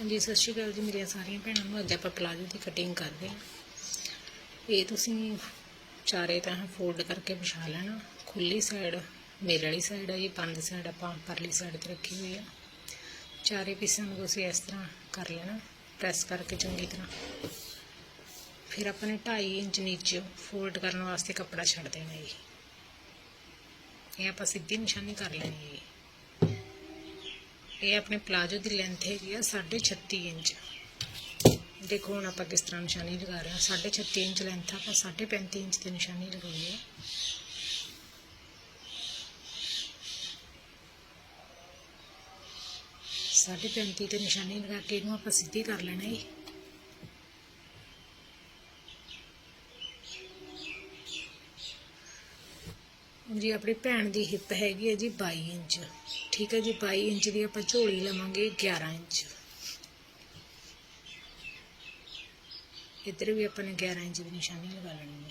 ਹਾਂਜੀ, ਸਤਿ ਸ਼੍ਰੀ ਅਕਾਲ ਜੀ ਮੇਰੀਆਂ ਸਾਰੀਆਂ ਭੈਣਾਂ ਨੂੰ। ਅੱਜ ਆਪਾਂ ਪਲਾਜੋ ਦੀ ਕਟਿੰਗ ਕਰਦੇ ਹਾਂ। ਇਹ ਤੁਸੀਂ ਚਾਰੇ ਤਾਂ ਫੋਲਡ ਕਰਕੇ ਵਿਛਾ ਲੈਣਾ। ਖੁੱਲੀ ਸਾਈਡ ਮੇਰੇ ਵਾਲੀ ਸਾਈਡ ਹੈ ਜੀ, ਪੰਜ ਸਾਈਡ ਆਪਾਂ ਪਰਲੀ ਸਾਈਡ ਤੇ ਰੱਖੀ ਹੋਈ ਆ। ਚਾਰੇ ਪੀਸਾਂ ਨੂੰ ਤੁਸੀਂ ਇਸ ਤਰ੍ਹਾਂ ਕਰ ਲੈਣਾ ਪ੍ਰੈਸ ਕਰਕੇ ਚੰਗੀ ਤਰ੍ਹਾਂ। ਫਿਰ ਆਪਾਂ ਨੇ 2.5 ਇੰਚ ਨੀਚੇ ਫੋਲਡ ਕਰਨ ਵਾਸਤੇ ਕੱਪੜਾ ਛੱਡ ਦੇਣਾ ਜੀ। ਇਹ ਆਪਾਂ ਸਿੱਧੀ ਨਿਸ਼ਾਨੀ ਕਰ ਲੈਣੀ ਹੈ ਜੀ। ਇਹ ਆਪਣੇ ਪਲਾਜੋ ਦੀ ਲੈਂਥ ਹੈਗੀ ਆ 36 ਇੰਚ। ਦੇਖੋ ਹੁਣ ਆਪਾਂ ਕਿਸ ਤਰ੍ਹਾਂ ਨਿਸ਼ਾਨੀ ਲਗਾ ਰਹੇ ਹਾਂ। 36 ਇੰਚ ਲੈਂਥ ਆਪਾਂ 35 ਇੰਚ ਤੇ ਨਿਸ਼ਾਨੀ ਲਗਾਉਣੀ ਹੈ ਸਾਢੇ 35 ਤੇ ਨਿਸ਼ਾਨੀ ਲਗਾ ਕੇ ਇਹਨੂੰ ਆਪਾਂ ਸਿੱਧੀ ਕਰ ਲੈਣਾ ਹੈ ਜੀ, ਆਪਣੀ ਭੈਣ ਦੀ ਹਿੱਪ ਹੈਗੀ ਹੈ ਜੀ 22 ਇੰਚ। ਠੀਕ ਹੈ ਜੀ 22 ਇੰਚ ਦੀ ਆਪਾਂ ਝੋਲੀ ਲਵਾਂਗੇ 11 ਇੰਚ। ਇੱਧਰ ਵੀ ਆਪਾਂ ਨੇ 11 ਇੰਚ ਦੀ ਨਿਸ਼ਾਨੀ ਲਗਾ ਲੈਣੀ ਹੈ।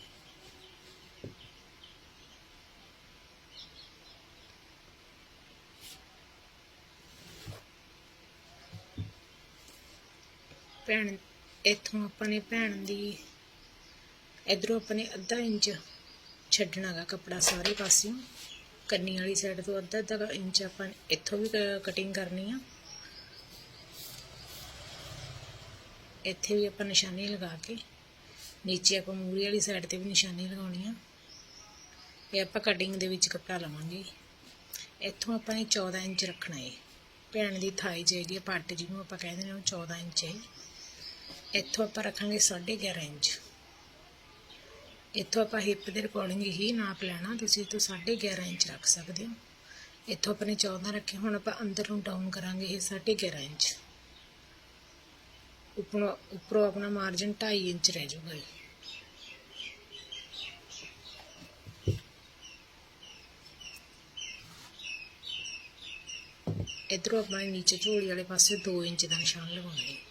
ਭੈਣ, ਇੱਥੋਂ ਆਪਾਂ ਨੇ ਭੈਣ ਦੀ, ਇਧਰੋਂ ਆਪਾਂ ਨੇ ਅੱਧਾ ਇੰਚ ਛੱਡਣਾਗਾ ਕੱਪੜਾ ਸਾਰੇ ਪਾਸਿਓਂ। ਕੰਨੀ ਵਾਲੀ ਸਾਈਡ ਤੋਂ ਅੱਧਾ ਅੱਧਾ ਇੰਚ ਆਪਾਂ ਇੱਥੋਂ ਵੀ ਕਟਿੰਗ ਕਰਨੀ ਆ। ਇੱਥੇ ਵੀ ਆਪਾਂ ਨਿਸ਼ਾਨੀ ਲਗਾ ਕੇ, ਨੀਚੇ ਆਪਾਂ ਮੂਰੀ ਵਾਲੀ ਸਾਈਡ ਤੇ ਵੀ ਨਿਸ਼ਾਨੀ ਲਗਾਉਣੀ ਆ। ਇਹ ਆਪਾਂ ਕਟਿੰਗ ਦੇ ਵਿੱਚ ਕੱਪੜਾ ਲਵਾਂਗੇ। ਇੱਥੋਂ ਆਪਾਂ ਨੇ 14 ਇੰਚ ਰੱਖਣਾ ਹੈ ਭੈਣ ਦੀ ਥਾਈ ਜਿਹੜੀ ਹੈ ਪੱਟ ਜਿਹਨੂੰ ਆਪਾਂ ਕਹਿੰਦੇ ਨੇ, ਉਹ 14 ਇੰਚ ਹੈ। ਇੱਥੋਂ ਆਪਾਂ ਰੱਖਾਂਗੇ 11.5 ਇੰਚ। ਇੱਥੋਂ ਆਪਾਂ ਹਿੱਪ ਦੇ ਅਕੋਰਡਿੰਗ ਹੀ ਨਾਪ ਲੈਣਾ, ਤੁਸੀਂ ਤੋਂ 11.5 ਇੰਚ ਰੱਖ ਸਕਦੇ ਹੋ। ਇੱਥੋਂ ਆਪਣੇ 14 ਰੱਖੇ, ਹੁਣ ਆਪਾਂ ਅੰਦਰ ਨੂੰ ਡਾਊਨ ਕਰਾਂਗੇ ਇਹ 11.5 ਇੰਚ। ਉੱਪਰੋਂ ਉੱਪਰੋਂ ਆਪਣਾ ਮਾਰਜਨ 2.5 ਇੰਚ ਰਹਿ ਜਾਊਗਾ ਜੀ ਇਧਰੋਂ ਆਪਾਂ ਨੀਚੇ ਝੋਲੀ ਵਾਲੇ ਪਾਸੇ 2 ਇੰਚ ਦਾ ਨਿਸ਼ਾਨ ਲਗਾਉਣਾ ਹੈ।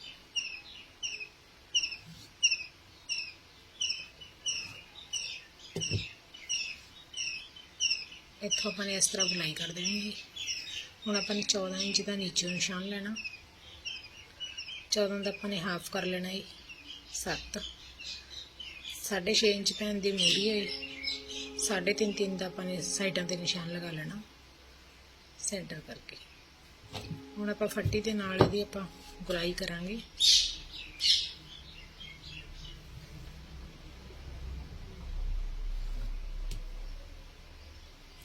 ਇੱਥੋਂ ਆਪਾਂ ਨੇ ਇਸ ਤਰ੍ਹਾਂ ਬੁਲਾਈ ਕਰ ਦੇਣੀ ਜੀ। ਹੁਣ ਆਪਾਂ ਨੇ 14 ਇੰਚ ਦਾ ਨੀਚੇ ਨਿਸ਼ਾਨ ਲੈਣਾ। 14 ਦਾ ਆਪਾਂ ਨੇ ਹਾਫ ਕਰ ਲੈਣਾ ਜੀ 7 6.5 ਇੰਚ ਭੈਣ ਦੀ ਮੂਰੀ ਹੈ 3.5 3 ਦਾ ਆਪਾਂ ਨੇ ਸਾਈਡਾਂ ਤੇ ਨਿਸ਼ਾਨ ਲਗਾ ਲੈਣਾ। ਸੈਂਟਰ ਕਰਕੇ। ਹੁਣ ਆਪਾਂ ਫੱਟੀ ਦੇ ਨਾਲ ਇਹਦੀ ਆਪਾਂ ਗੁਰਾਈ ਕਰਾਂਗੇ।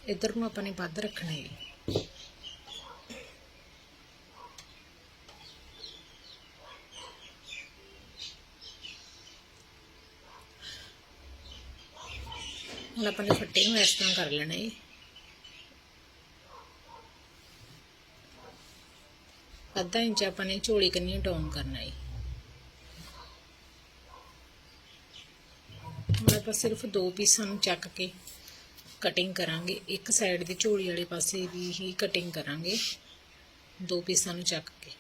ਇੱਧਰ ਨੂੰ ਆਪਾਂ ਨੇ ਵੱਧ ਰੱਖਣਾ ਹੈ। ਹੁਣ ਆਪਾਂ ਨੇ ਫੱਟੇ ਨੂੰ ਇਸ ਤਰ੍ਹਾਂ ਕਰ ਲੈਣਾ ਹੈ। ਅੱਧਾ ਇੰਚ ਆਪਾਂ ਨੇ ਝੋਲੀ ਕੰਨੀ ਡਾਊਨ ਕਰਨਾ ਹੈ। ਹੁਣ ਆਪਾਂ ਸਿਰਫ ਦੋ ਪੀਸਾਂ ਨੂੰ ਚੱਕ ਕੇ ਕਟਿੰਗ ਕਰਾਂਗੇ। ਇੱਕ ਸਾਈਡ ਦੀ ਝੋਲੀ ਵਾਲੇ ਪਾਸੇ ਵੀ ਹੀ ਕਟਿੰਗ ਕਰਾਂਗੇ। ਦੋ ਪੀਸਾਂ ਨੂੰ ਚੱਕ ਕੇ।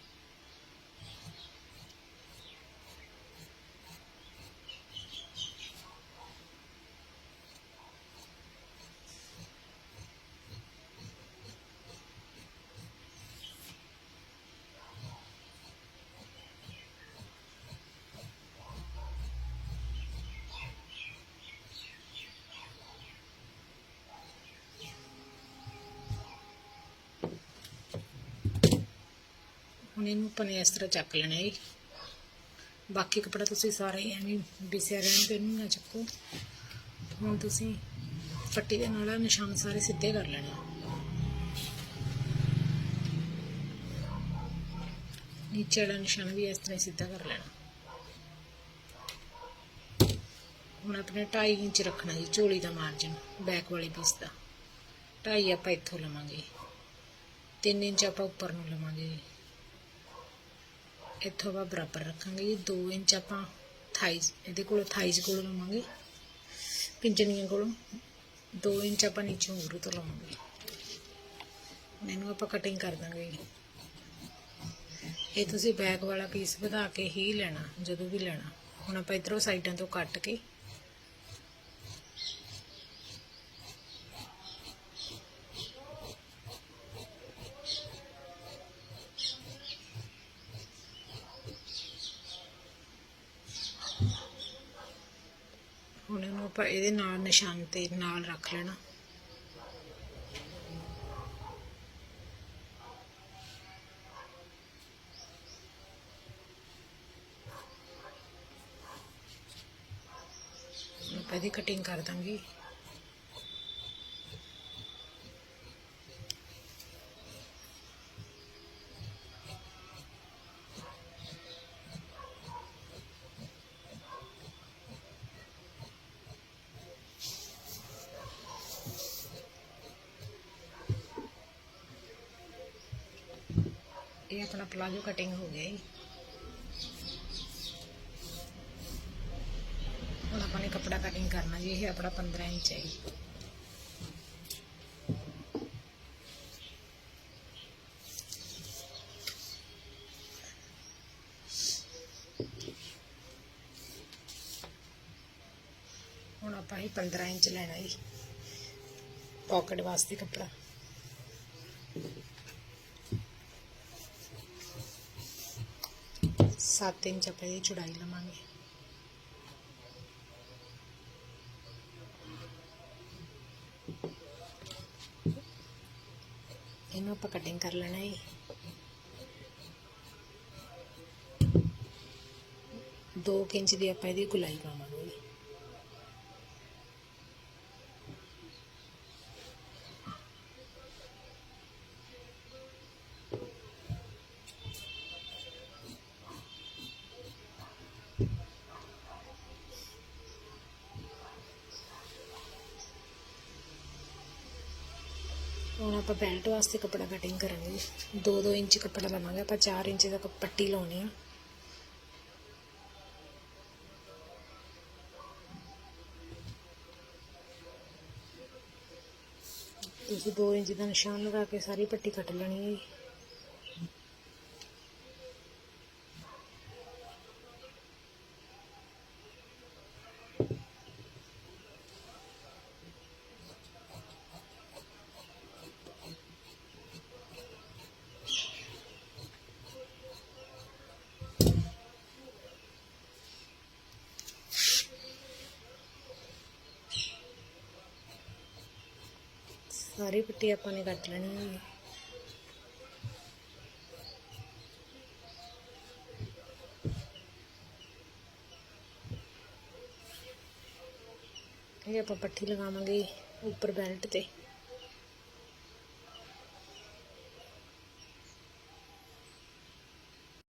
ਹੁਣ ਇਹਨੂੰ ਆਪਾਂ ਨੇ ਇਸ ਤਰ੍ਹਾਂ ਚੱਕ ਲੈਣਾ ਹੈ ਬਾਕੀ ਕਪੜਾ ਤੁਸੀਂ ਸਾਰੇ ਐਵੇਂ ਵਿਸਿਆ ਰਹਿਣ ਤੇ ਇਹਨੂੰ ਨਾ ਚੱਕੋ। ਹੁਣ ਤੁਸੀਂ ਫੱਟੀ ਦੇ ਨਾਲ ਨਿਸ਼ਾਨ ਸਾਰੇ ਸਿੱਧੇ ਕਰ ਲੈਣੇ ਆ। ਨੀਚੇ ਵਾਲਾ ਨਿਸ਼ਾਨ ਵੀ ਇਸ ਤਰ੍ਹਾਂ ਹੀ ਸਿੱਧਾ ਕਰ ਲੈਣਾ। ਹੁਣ ਆਪਣੇ 2.5 ਇੰਚ ਰੱਖਣਾ ਜੀ, ਝੋਲੀ ਦਾ ਮਾਰਜਨ ਬੈਕ ਵਾਲੀ ਪੀਸ ਦਾ। 2.5 ਆਪਾਂ ਇੱਥੋਂ ਲਵਾਂਗੇ। 3 ਇੰਚ ਆਪਾਂ ਉੱਪਰ ਨੂੰ ਲਵਾਂਗੇ ਜੀ। ਇੱਥੋਂ ਆਪਾਂ ਬਰਾਬਰ ਰੱਖਾਂਗੇ ਜੀ। 2 ਇੰਚ ਆਪਾਂ ਥਾਈਜ਼, ਇਹਦੇ ਕੋਲੋਂ ਥਾਈਜ਼ ਕੋਲੋਂ ਲਵਾਂਗੇ। ਪਿੰਜਣੀਆਂ ਕੋਲੋਂ 2 ਇੰਚ ਆਪਾਂ ਨੀਚੇ ਉਮਰੂ ਤੋਂ ਲਵਾਂਗੇ। ਮੈਨੂੰ ਆਪਾਂ ਕਟਿੰਗ ਕਰ ਦਾਂਗੇ ਜੀ। ਇਹ ਤੁਸੀਂ ਬੈਕ ਵਾਲਾ ਪੀਸ ਵਧਾ ਕੇ ਹੀ ਲੈਣਾ, ਜਦੋਂ ਵੀ ਲੈਣਾ। ਹੁਣ ਆਪਾਂ ਇਧਰੋਂ ਸਾਈਡਾਂ ਤੋਂ ਕੱਟ ਕੇ ਆਪਾਂ ਇਹਦੇ ਨਾਲ ਨਿਸ਼ਾਨ ਤੇ ਨਾਲ ਰੱਖ ਲੈਣਾ। ਆਪਾਂ ਇਹਦੀ ਕਟਿੰਗ ਕਰ ਦਾਂਗੇ। ਇਹ ਆਪਣਾ ਪਲਾਜੋ ਕਟਿੰਗ ਹੋ ਗਿਆ ਜੀ। ਹੁਣ ਆਪਾਂ ਨੇ ਕੱਪੜਾ ਕਟਿੰਗ ਕਰਨਾ ਜੀ, ਇਹ ਆਪਣਾ 15 ਇੰਚ ਹੈ ਜੀ। ਹੁਣ ਆਪਾਂ ਇਹ 15 ਇੰਚ ਲੈਣਾ ਜੀ ਪਾਕਟ ਵਾਸਤੇ ਕੱਪੜਾ। ਸੱਤ ਇੰਚ ਆਪਾਂ ਇਹਦੀ ਚੌੜਾਈ ਲਵਾਂਗੇ। ਇਹਨੂੰ ਆਪਾਂ ਕਟਿੰਗ ਕਰ ਲੈਣਾ ਹੈ ਦੋ ਕੁ ਇੰਚ ਦੀ ਆਪਾਂ ਇਹਦੀ ਗੁਲਾਈ ਪਾਵਾਂਗੇ। ਆਪਾਂ ਬੈਲਟ ਵਾਸਤੇ ਕੱਪੜਾ ਕਟਿੰਗ ਕਰਾਂਗੇ 2-2 ਇੰਚ ਕੱਪੜਾ ਲਵਾਂਗੇ, ਆਪਾਂ 4 ਇੰਚ ਦਾ ਕੱਪ- ਪੱਟੀ ਲਾਉਣੀ ਆ। ਤੁਸੀਂ 2 ਇੰਚ ਦਾ ਨਿਸ਼ਾਨ ਲਗਾ ਕੇ ਸਾਰੀ ਪੱਟੀ ਕੱਟ ਲੈਣੀ ਹੈ ਸਾਰੀ ਪੱਟੀ ਆਪਾਂ ਨੇ ਕੱਟ ਲੈਣੀ ਹੈ ਇਹ ਆਪਾਂ ਪੱਟੀ ਲਗਾਵਾਂਗੇ ਉੱਪਰ ਬੈਲਟ ਤੇ।